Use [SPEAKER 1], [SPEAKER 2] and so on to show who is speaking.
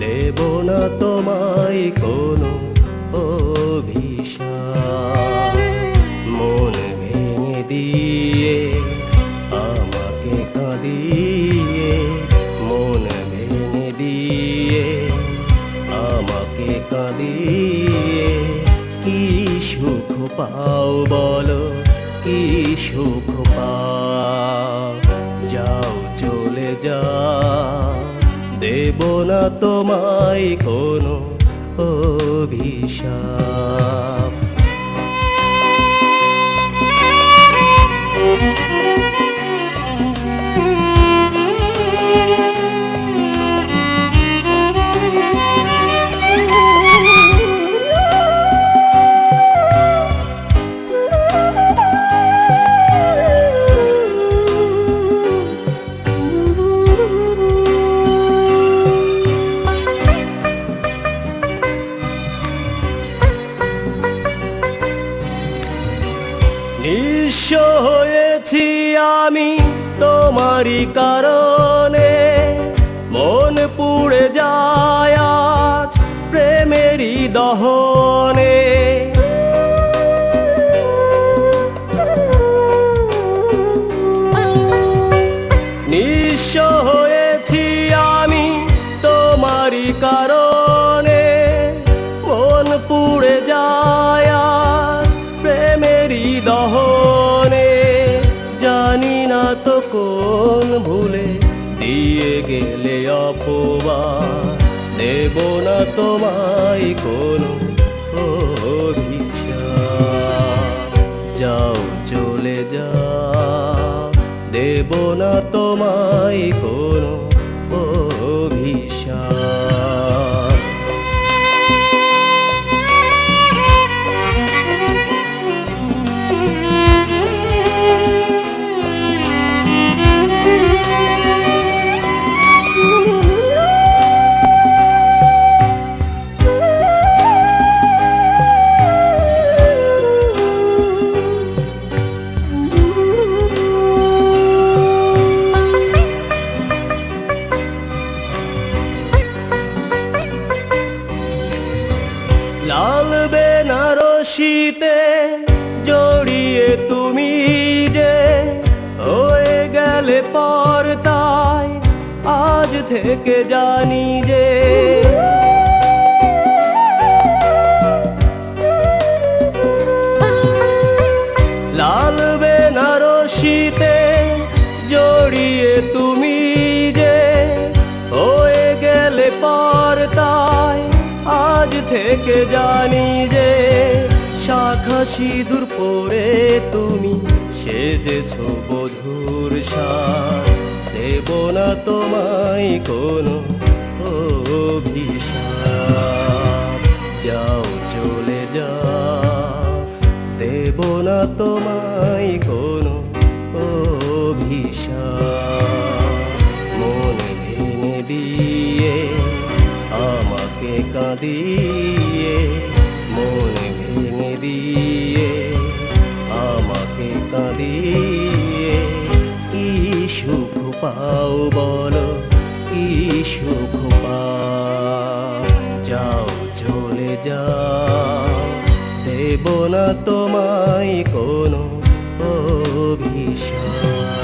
[SPEAKER 1] দেব না তোমায় কোনো মন ভেঙে দিয়ে, আমাকে কাঁদিয়ে, মন ভেঙে দিয়ে, আমাকে কাঁদিয়ে। কি সুখ পাও বলো, কি সুখ পাও? যাও চলে যাও। দেব না তোমায় কোনো অভিশাপ। নিঃস্ব হয়েছি আমি তোমারই কারণে। কোন ভুলে দিয়ে গেলে অপবা দেব না তোমায় কোনো যাও চলে যা দেব না তোমায় কোনো লাল বেনারসিতে জড়িয়ে তুমি যে হয়ে গেলে পর তাই আজ থেকে জানি যে থেকে জানি যে শাখা সিঁদুর পরে তুমি সেজেছ বধুর সাজ। দেব না তোমায় কোনো অভিশাপ। যাও চলে যাও, দেব না তোমায় কাঁদিয়ে, মন ভেঙে দিয়ে আমাকে কাঁদিয়ে। কি সুখ পাও বলো, কি সুখ যাও, চলে যাও। দেব না তোমায় কোনো অভিশাপ।